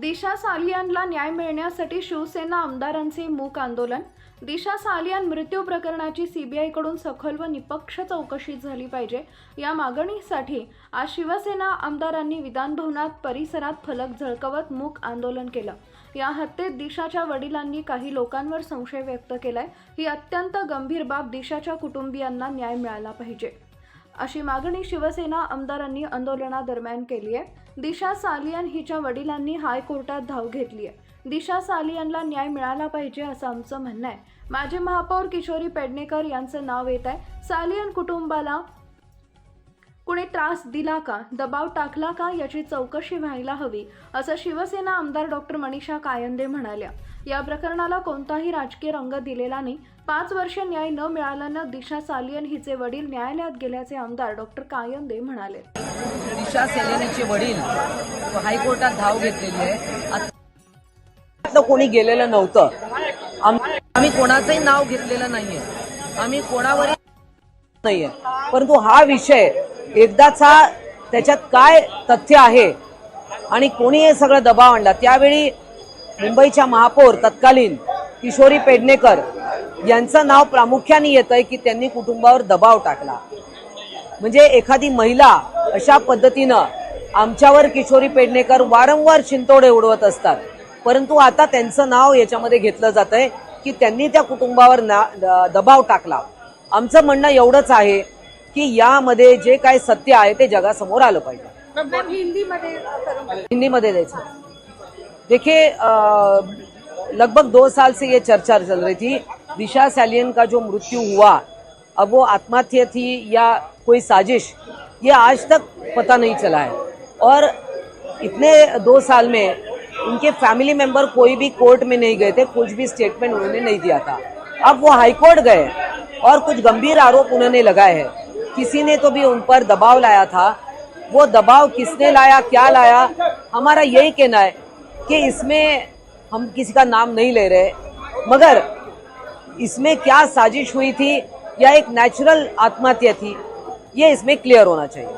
दिशा सालियानला न्याय मिळण्यासाठी शिवसेना आमदारांचे मूक आंदोलन. दिशा सालियान मृत्यू प्रकरणाची सीबीआयकडून सखोल व निपक्ष चौकशी झाली पाहिजे. या मागणीसाठी आज शिवसेना आमदारांनी विधानभवनात परिसरात फलक झळकवत मूक आंदोलन केलं. या हत्येत दिशाच्या वडिलांनी काही लोकांवर संशय व्यक्त केलाय. ही अत्यंत गंभीर बाब दिशाच्या कुटुंबियांना न्याय मिळाला पाहिजे. अशी मागणी शिवसेना आमदारांनी आंदोलनादरम्यान केली आहे. दिशा सालियन हिच्या वडिलांनी हायकोर्टात धाव घेतली आहे. दिशा सालियनला न्याय मिळाला पाहिजे असं आमचं म्हणणं आहे. माजी महापौर किशोरी पेडणेकर यांचं नाव येत आहे. सालियन कुटुंबाला कुणी त्रास दिला का? दबाव टाकला का? याची चौकशी व्हायला हवी असं शिवसेना आमदार डॉक्टर मनीषा कायंदे म्हणाल्या. या प्रकरणाला कोणताही राजकीय रंग दिलेला नाही. पाच वर्ष न्याय न मिळाल्यानं दिशा सालियन हिचे वडील न्यायालयात गेल्याचे आमदार डॉक्टर कायंदे म्हणाले. दिशा सेलेनीचे वडील हायकोर्टात धाव घेतलेली आहे. कोणी गेलेलं नव्हतं. आम्ही कोणाचंही नाव घेतलेलं नाहीये. आम्ही कोणावरही नाहीये. परंतु हा विषय एकदाचा त्याच्यात काय तथ्य आहे आणि कोणी हे सगळं दबाव आणला? त्यावेळी मुंबईच्या महापौर तत्कालीन किशोरी पेडणेकर यांचं नाव प्रामुख्याने येत आहे की त्यांनी कुटुंबावर दबाव टाकला. म्हणजे एखादी महिला अशा पद्धतीनं आमच्यावर किशोरी पेडणेकर वारंवार शिंतोडे उडवत असतात. परंतु आता त्यांचं नाव याच्यामध्ये घेतलं जात आहे की त्यांनी त्या कुटुंबावर ना द- दबाव टाकला. आमचं म्हणणं एवढंच आहे की यामध्ये जे काय सत्य आहे ते जगासमोर आलं पाहिजे. हिंदी में द्यायचं. देखिए लगभग दो साल से ये चर्चा चल रही थी। दिशा सैलियन का जो मृत्यु हुआ अब वो आत्महत्या थी या कोई साजिश ये आज तक पता नहीं चला है। और इतने दो साल में उनके फैमिली मेंबर कोई भी कोर्ट में नहीं गए थे कुछ भी स्टेटमेंट उन्होंने नहीं दिया था। अब वो हाईकोर्ट गए और कुछ गंभीर आरोप उन्होंने लगाए हैं। किसी ने तो भी उन पर दबाव लाया था? वो दबाव किसने लाया, क्या लाया? हमारा यही कहना है कि इसमें हम किसी का नाम नहीं ले रहे। मगर इसमें क्या साजिश हुई थी या एक नेचुरल आत्महत्या थी, ये इसमें क्लियर होना चाहिए।